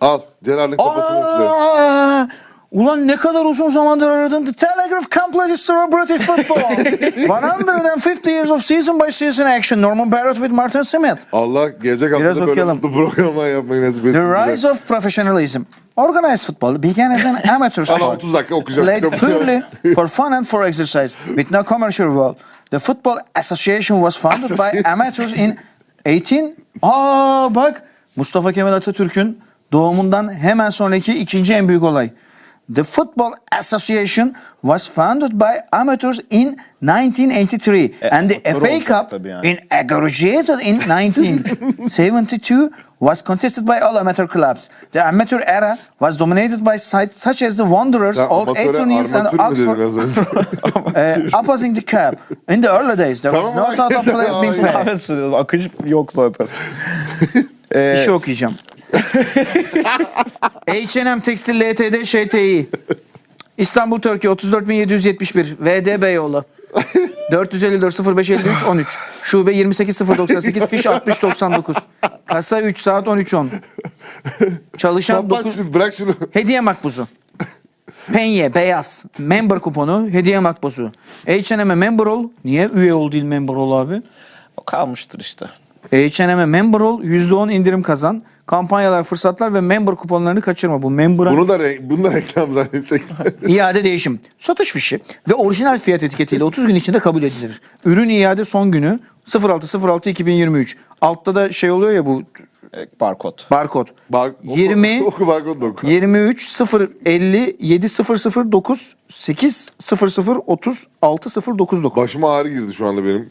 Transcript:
Al. Gerard'ın kafasını üfle. Aa, ulan ne kadar uzun zamandır aradın. The Telegraph Complete History of British Football. 150 years of season by season action. Norman Barrett with Martin Smith. Allah gelecek Biraz hafta böyle okuyalım. mutlu programlar yapmayı nasip etsin. The bize. rise of professionalism. Organized football began as an amateur Ana sport. 30 dakika okuyacağız. Played kitabı. purely for fun and for exercise, with no commercial role. The Football Association was founded by amateurs in 18... Aa bak Mustafa Kemal Atatürk'ün doğumundan hemen sonraki ikinci en büyük olay. The Football Association was founded by amateurs in 1983 and the FA Cup yani. in aggregated in 1972 was contested by all amateur clubs. The amateur era was dominated by sites such as the Wanderers, Sen Old Etonians and Oxford uh, opposing the cup. In the early days, there was no thought of players being söylüyorum. Akış yok zaten. Bir şey okuyacağım. H&M Tekstil LTD ŞTİ. İstanbul Türkiye 34771 VD Beyoğlu. 454 0553 13. Şube 28098 fiş 6099. Kasa 3 saat 13.10. Çalışan Kapat 9 şimdi, bırak şunu. Hediye makbuzu. Penye beyaz. Member kuponu. Hediye makbuzu. H&M'e member ol. Niye üye ol değil member ol abi? O kalmıştır işte. H&M'e member ol. %10 indirim kazan. Kampanyalar, fırsatlar ve member kuponlarını kaçırma. Bu member'a Bunu da, re- bunu da reklam zannedecekler. iade değişim. Satış fişi ve orijinal fiyat etiketiyle 30 gün içinde kabul edilir. Ürün iade son günü 06.06.2023. Altta da şey oluyor ya bu E, barkod. barkod. Bar- 20 Oku barkod da oku. 23 0 50 7 0 0 9 8 0 0 30 6 0 9 9. Başıma ağrı girdi şu anda benim.